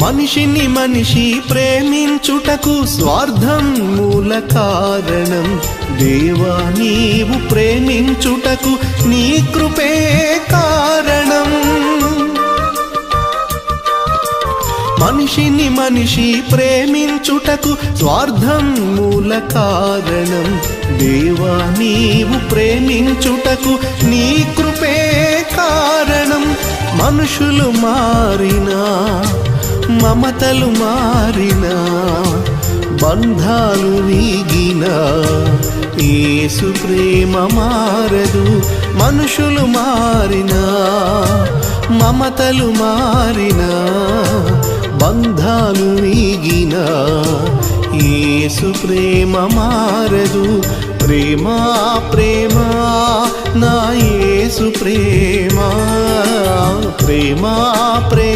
మనిషిని మనిషి ప్రేమించుటకు స్వార్థం మూల కారణం. దేవా నీవు ప్రేమించుటకు నీ కృపే కారణం. మనిషిని మనిషి ప్రేమించుటకు స్వార్థం మూల కారణం. దేవా నీవు ప్రేమించుటకు నీ కృపే కారణం. మనుషులు మారినా మమతలు మారిన బంధాలు వీగిన ఏసు ప్రేమ మారదు మనుషులు మారిన మమతలు మారిన బంధాలు వీగిన ఏసు ప్రేమ మారదు ప్రేమ ప్రేమ నా ఏసు ప్రేమ ప్రేమ ప్రేమ.